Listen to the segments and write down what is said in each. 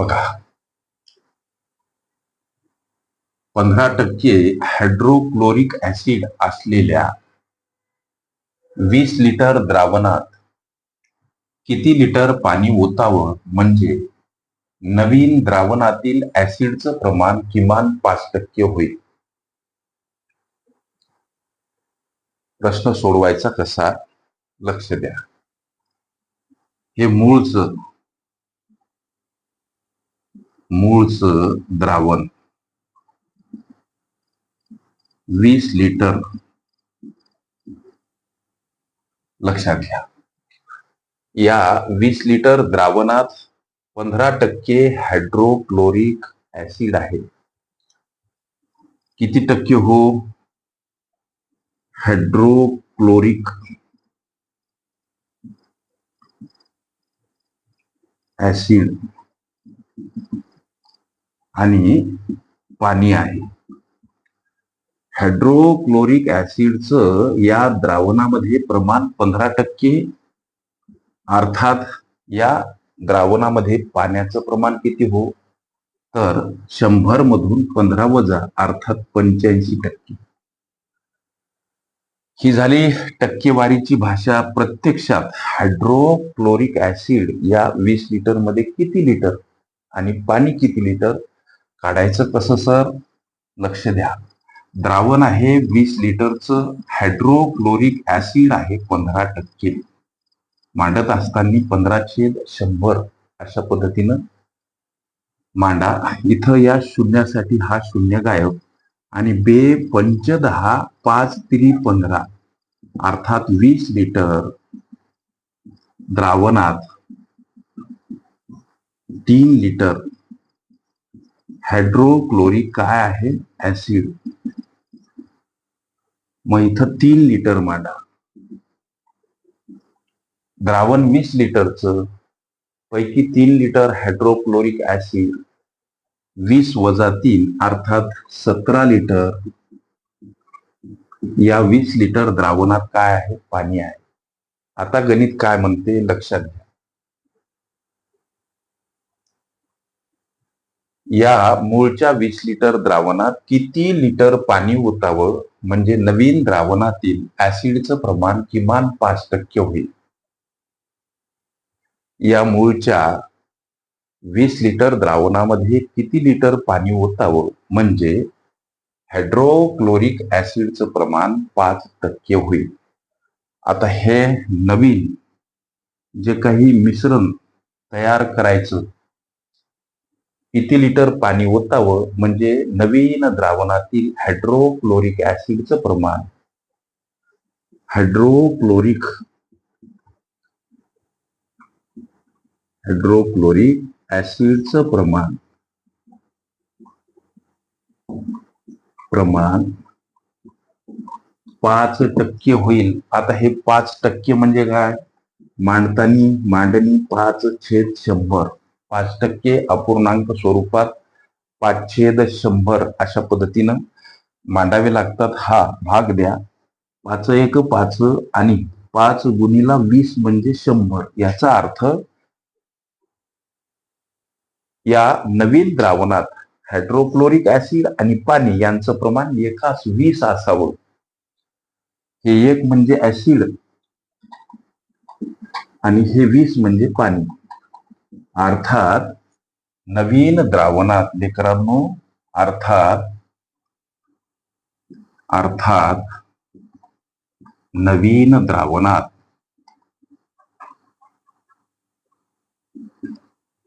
बघा. पंधरा टक्के हायड्रोक्लोरिक ऍसिड असलेल्या वीस लिटर द्रावणात किती लिटर पाणी ओतावं? म्हणजे नवीन द्रावणातील ऍसिडचं प्रमाण किमान पाच टक्के होईल. प्रश्न सोडवायचा कसा? लक्ष द्या. हे मूळचं मूळचं द्रावण. वीस लिटर. लक्षात घ्या. या वीस लिटर द्रावणात पंधरा टक्के हायड्रोक्लोरिक ऍसिड आहे. किती टक्के हो? हायड्रोक्लोरिक ऍसिड आणि पाणी आहे. हायड्रोक्लोरिक ऍसिडचं या द्रावणामध्ये प्रमाण पंधरा टक्के अर्थात या द्रावणामध्ये पाण्याचं प्रमाण किती हो? तर शंभर मधून पंधरा वजा अर्थात पंच्याऐंशी टक्के. ही झाली टक्केवारीची भाषा. प्रत्यक्षात हायड्रोक्लोरिक ऍसिड या वीस लिटरमध्ये किती लिटर आणि पाणी किती लिटर? काढायचं कसं सर? लक्ष द्या. द्रावण आहे वीस लिटरचं हायड्रोक्लोरिक ऍसिड आहे पंधरा टक्के. मांडत असताना पंधरा छेद शंभर अशा पद्धतीनं मांडा. इथं या शून्यासाठी हा शून्य गायब. आणि बे पंच दहा पाच त्री पंधरा अर्थात वीस लिटर द्रावणात तीन लिटर हायड्रोक्लोरिक काय आहे? ऍसिड मग इथं तीन लिटर मांडा. द्रावण वीस लिटरचं पैकी तीन लिटर हायड्रोक्लोरिक ऍसिड वीस वजा तीन अर्थात सतरा लिटर या वीस लिटर द्रावणात काय आहे? पाणी आहे. आता गणित काय म्हणते? लक्षात घ्या. या मूळच्या वीस लिटर द्रावणात किती लिटर पाणी ओतावं? म्हणजे नवीन द्रावणातील ऍसिडचं प्रमाण किमान पाच टक्के होईल. या मूळच्या वीस लिटर द्रावणामध्ये किती लिटर पाणी ओतावं? म्हणजे हायड्रोक्लोरिक ऍसिडचं प्रमाण पाच टक्के होईल. आता हे नवीन जे काही मिश्रण तयार करायचं किती लिटर पाणी ओतावं म्हणजे नवीन द्रावणातील हायड्रोक्लोरिक ऍसिडचं प्रमाण. हायड्रोक्लोरिक हायड्रोक्लोरिक ऍसिडचं प्रमाण. प्रमाण पाच टक्के होईल. आता हे पाच टक्के म्हणजे काय? मांडतानी मांडणी पाच छेद शंभर. पाच टक्के अपूर्णांक स्वरूपात पाचशे शंभर अशा पद्धतीनं मांडावे लागतात. हा भाग द्या. पाच एक पाच आणि पाच गुणीला वीस म्हणजे शंभर. याचा अर्थ या नवीन द्रावणात हायड्रोक्लोरिक ऍसिड आणि पाणी यांचं प्रमाण एकाच वीस असावं. हे एक म्हणजे ऍसिड आणि हे वीस म्हणजे पाणी. अर्थात नवीन द्रावणात लेकरांनो अर्थात अर्थात नवीन द्रावणात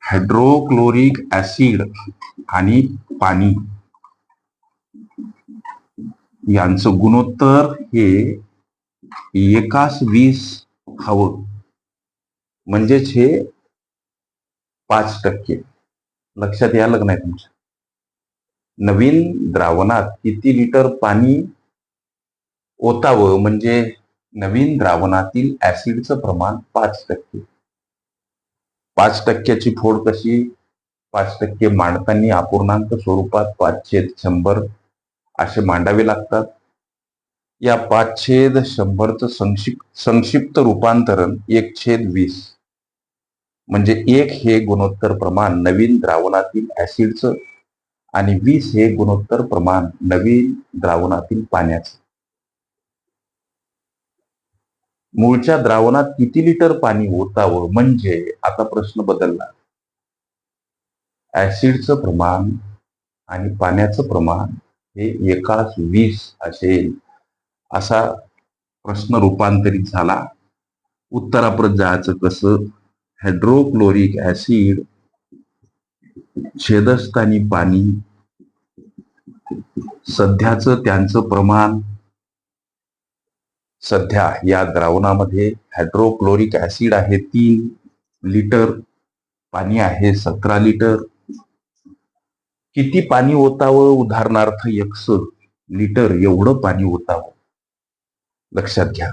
हायड्रोक्लोरिक ऍसिड आणि पाणी यांचं गुणोत्तर हे एकास वीस हवं. म्हणजेच हे पाच टक्के. लक्षात यायला नाही तुमच्या. नवीन द्रावणात किती लिटर पाणी ओतावं म्हणजे नवीन द्रावणातील ऍसिडचं प्रमाण पाच टक्के. पाच टक्क्याची फोड कशी? पाच टक्के मांडताना अपूर्णांक स्वरूपात पाच छेद शंभर असे मांडावे लागतात. या पाच छेद शंभरचं संक्षिप्त संक्षिप्त रूपांतरण एक छेद वीस. म्हणजे एक हे गुणोत्तर प्रमाण नवीन द्रावणातील ऍसिडचं आणि वीस हे गुणोत्तर प्रमाण नवीन द्रावणातील पाण्याचं. मूळच्या द्रावणात किती लिटर पाणी ओतावं म्हणजे आता प्रश्न बदलला. ऍसिडचं प्रमाण आणि पाण्याचं प्रमाण हे एकाच वीस असेल असा प्रश्न रूपांतरित झाला. उत्तराप्रत जायचं कसं? हायड्रोक्लोरिक ऍसिड छेदस्थानी पाणी सध्याचं त्यांचं प्रमाण सध्या या द्रावणामध्ये हायड्रोक्लोरिक ऍसिड आहे तीन लिटर पाणी आहे सतरा लिटर. किती पाणी ओतावं? उदाहरणार्थ एकस लिटर एवढं पाणी ओतावं. लक्षात घ्या.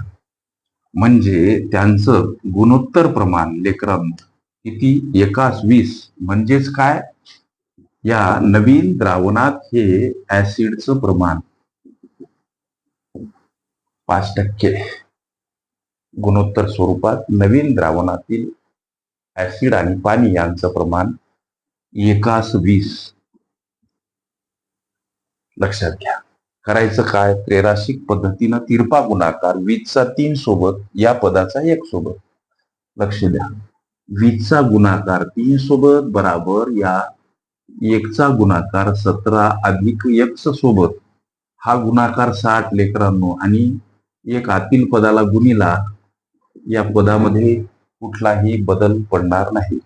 म्हणजे त्यांचं गुणोत्तर प्रमाण लेकरांनो किती? एकास वीस. म्हणजेच काय? या नवीन द्रावणात हे ऍसिडचं प्रमाण पाच टक्के. गुणोत्तर स्वरूपात नवीन द्रावणातील ऍसिड आणि पाणी यांचं प्रमाण एकास वीस. लक्षात घ्या. करायचं काय? त्रेराशिक पद्धतीनं तिरपा गुणाकार वीजचा तीन सोबत या पदाचा एक सोबत. लक्ष द्या. वीजचा गुणाकार तीन सोबत बराबर या एकचा गुणाकार सतरा अधिक यक्ष सोबत. हा गुणाकार साठ लेकरांनो आणि एक आतील पदाला गुणिला या पदामध्ये कुठलाही बदल पडणार नाही.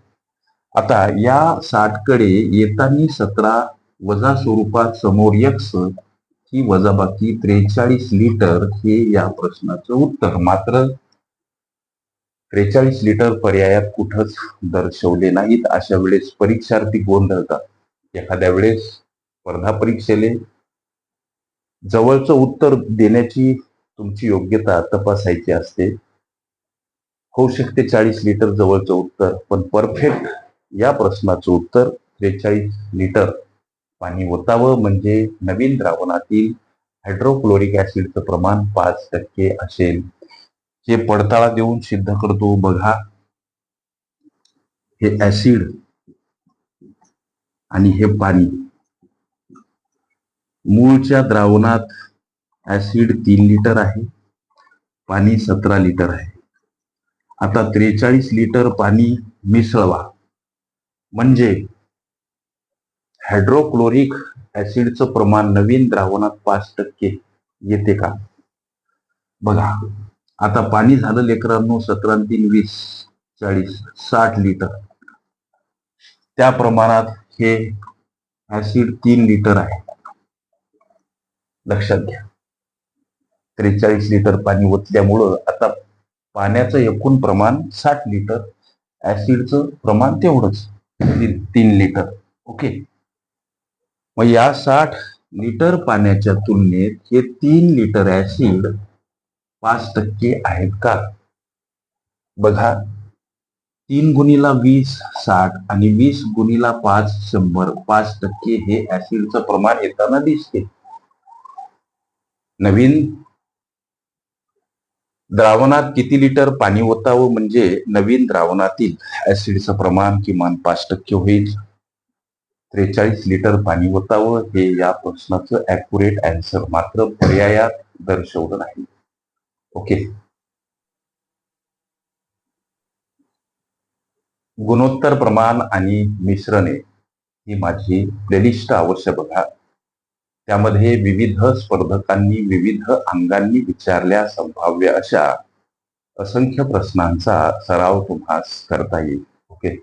आता या साठकडे येताना सतरा वजा स्वरूपात समोर यक्स ही वजाबाकी त्रेचाळीस लिटर हे या प्रश्नाचं उत्तर. मात्र त्रेचाळीस लिटर पर्यायात कुठंच दर्शवले नाहीत. अशा वेळेस परीक्षार्थी गोंधळतात. एखाद्या वेळेस स्पर्धा परीक्षेले जवळचं उत्तर देण्याची तुमची योग्यता तपासायची असते. होऊ शकते चाळीस लिटर जवळचं उत्तर पण परफेक्ट या प्रश्नाचं उत्तर त्रेचाळीस लिटर पाणी ओतावं म्हणजे नवीन द्रावणातील हायड्रोक्लोरिक ऍसिडचं प्रमाण पाच टक्के असेल. जे पडताळा देऊन सिद्ध करतो बघा. हे ऍसिड आणि हे पाणी. मूळच्या द्रावणात ऍसिड तीन लिटर आहे पाणी सतरा लिटर आहे. आता त्रेचाळीस लिटर पाणी मिसळवा. म्हणजे हायड्रोक्लोरिक ऍसिडचं प्रमाण नवीन द्रावणात पाच टक्के येते का? बघा आता पाणी झालं लेकरांनो सतरा तीन वीस चाळीस साठ लिटर. त्या प्रमाणात हे ऍसिड तीन लिटर आहे. लक्षात घ्या. त्रेचाळीस लिटर पाणी ओतल्यामुळं आता पाण्याचं एकूण प्रमाण साठ लिटर ऍसिडचं प्रमाण तेवढंच तीन लिटर. ओके? मग या साठ लिटर पाण्याच्या तुलनेत हे तीन लिटर ऍसिड पाच टक्के आहेत का? बघा तीन गुणीला वीस साठ आणि वीस गुणीला पाच शंभर पाच टक्के हे ऍसिडचं प्रमाण येताना दिसते. नवीन द्रावणात किती लिटर पाणी ओतावं म्हणजे नवीन द्रावणातील ऍसिडचं प्रमाण किमान पाच टक्के होईल. त्रेचाळीस लिटर पाणी ओतावं हे या प्रश्नाचं ऍक्युरेट अँसर मात्र पर्यायात दर्शवलं नाही. ओके गुणोत्तर प्रमाण आणि मिश्रणे ही माझी प्लेलिस्ट अवश्य बघा. त्यामध्ये विविध स्पर्धकांनी विविध अंगांनी विचारल्या संभाव्य अशा असंख्य प्रश्नांचा सराव तुम्हाला करता येईल. ओके